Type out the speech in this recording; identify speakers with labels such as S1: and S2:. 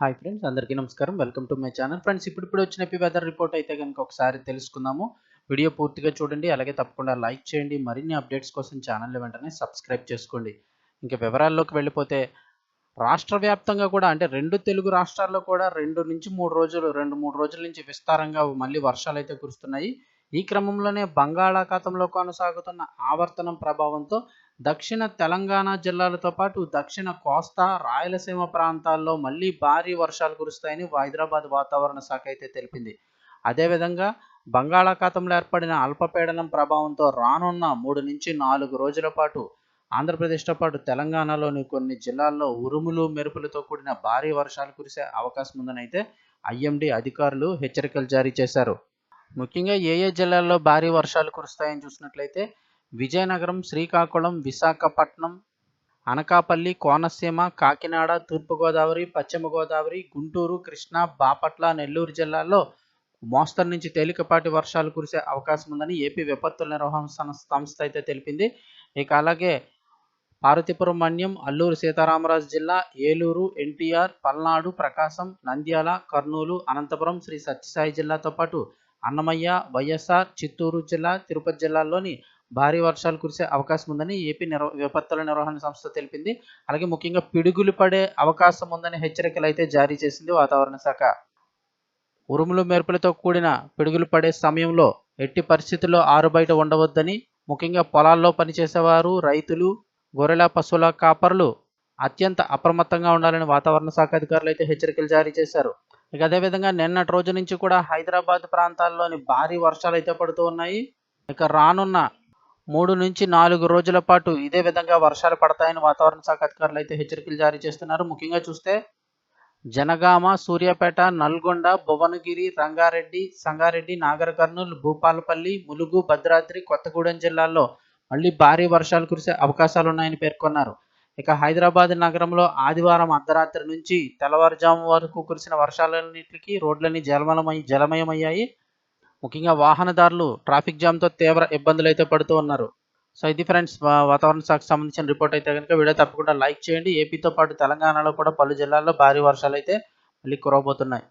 S1: Hi friends అందరికీ నమస్కారం. Welcome to my channel. Friends ఇప్పుడు ఇప్పుడు వచ్చిన ఎపి వెదర్ రిపోర్ట్ అయితే కనుక ఒకసారి తెలుసుకుందాము. వీడియో పూర్తిగా చూడండి అలాగే తప్పకుండా లైక్ చేయండి. మరిన్ని అప్డేట్స్ కోసం ఛానల్ వెంటనే సబ్స్క్రైబ్ చేసుకోండి. ఇంకా వివరాల్లోకి వెళ్ళిపోతే రాష్ట్ర వ్యాప్తంగా కూడా అంటే రెండు తెలుగు రాష్ట్రాల్లో కూడా రెండు నుంచి మూడు రోజులు రెండు మూడు రోజుల నుంచి విస్తారంగా మళ్ళీ వర్షాలు అయితే కురుస్తున్నాయి. ఈ క్రమంలోనే బంగాళాఖాతంలో కొనసాగుతున్న ఆవర్తనం ప్రభావంతో దక్షిణ తెలంగాణ జిల్లాలతో పాటు దక్షిణ కోస్తా రాయలసీమ ప్రాంతాల్లో మళ్ళీ భారీ వర్షాలు కురుస్తాయని హైదరాబాద్ వాతావరణ శాఖ అయితే తెలిపింది. అదేవిధంగా బంగాళాఖాతంలో ఏర్పడిన అల్పపీడనం ప్రభావంతో రానున్న మూడు నుంచి నాలుగు రోజుల పాటు ఆంధ్రప్రదేశ్తో పాటు తెలంగాణలోని కొన్ని జిల్లాల్లో ఉరుములు మెరుపులతో కూడిన భారీ వర్షాలు కురిసే అవకాశం ఉందని అయితే ఐఎండీ అధికారులు హెచ్చరికలు జారీ చేశారు. ముఖ్యంగా ఏ ఏ జిల్లాల్లో భారీ వర్షాలు కురుస్తాయని చూసినట్లయితే విజయనగరం శ్రీకాకుళం విశాఖపట్నం అనకాపల్లి కోనసీమ కాకినాడ తూర్పుగోదావరి పశ్చిమ గోదావరి గుంటూరు కృష్ణా బాపట్ల నెల్లూరు జిల్లాల్లో మోస్తరు నుంచి తేలికపాటి వర్షాలు కురిసే అవకాశం ఉందని ఏపీ విపత్తుల నిర్వహణ సంస్థ అయితే తెలిపింది. ఇక అలాగే పార్వతీపురం మన్యం అల్లూరు సీతారామరాజు జిల్లా ఏలూరు ఎన్టీఆర్ పల్నాడు ప్రకాశం నంద్యాల కర్నూలు అనంతపురం శ్రీ సత్యసాయి జిల్లాతో పాటు అన్నమయ్య వైఎస్ఆర్ చిత్తూరు జిల్లా తిరుపతి జిల్లాల్లోని భారీ వర్షాలు కురిసే అవకాశం ఉందని ఏపీ నిర్వ విపత్తుల నిర్వహణ సంస్థ తెలిపింది. అలాగే ముఖ్యంగా పిడుగులు పడే అవకాశం ఉందని హెచ్చరికలు అయితే జారీ చేసింది వాతావరణ శాఖ. ఉరుములు మెరుపులతో కూడిన పిడుగులు పడే సమయంలో ఎట్టి పరిస్థితుల్లో ఆరు బయట ఉండవద్దని ముఖ్యంగా పొలాల్లో పనిచేసేవారు రైతులు గొర్రెల పశువుల కాపరులు అత్యంత అప్రమత్తంగా ఉండాలని వాతావరణ శాఖ అధికారులు అయితే హెచ్చరికలు జారీ చేశారు. ఇక అదేవిధంగా నిన్నటి రోజు నుంచి కూడా హైదరాబాద్ ప్రాంతాల్లోని భారీ వర్షాలు అయితే పడుతూ ఉన్నాయి. ఇక రానున్న మూడు నుంచి నాలుగు రోజుల పాటు ఇదే విధంగా వర్షాలు పడతాయని వాతావరణ శాఖ అధికారులు అయితే హెచ్చరికలు జారీ చేస్తున్నారు. ముఖ్యంగా చూస్తే జనగామ సూర్యాపేట నల్గొండ భువనగిరి రంగారెడ్డి సంగారెడ్డి నాగర్ కర్నూలు భూపాలపల్లి ములుగు భద్రాద్రి కొత్తగూడెం జిల్లాల్లో మళ్ళీ భారీ వర్షాలు కురిసే అవకాశాలు ఉన్నాయని పేర్కొన్నారు. ఇక హైదరాబాద్ నగరంలో ఆదివారం అర్ధరాత్రి నుంచి తెల్లవారుజాము వరకు కురిసిన వర్షాలన్నింటికి రోడ్లన్నీ జలమలమై జలమయమయ్యాయి. ముఖ్యంగా వాహనదారులు ట్రాఫిక్ జామ్తో తీవ్ర ఇబ్బందులు అయితే పడుతూ ఉన్నారు. సో ఇది ఫ్రెండ్స్ వాతావరణ శాఖకు సంబంధించిన రిపోర్ట్ అయితే కనుక వీడియో తప్పకుండా లైక్ చేయండి. ఏపీతో పాటు తెలంగాణలో కూడా పలు జిల్లాల్లో భారీ వర్షాలు అయితే మళ్ళీ కురవబోతున్నాయి.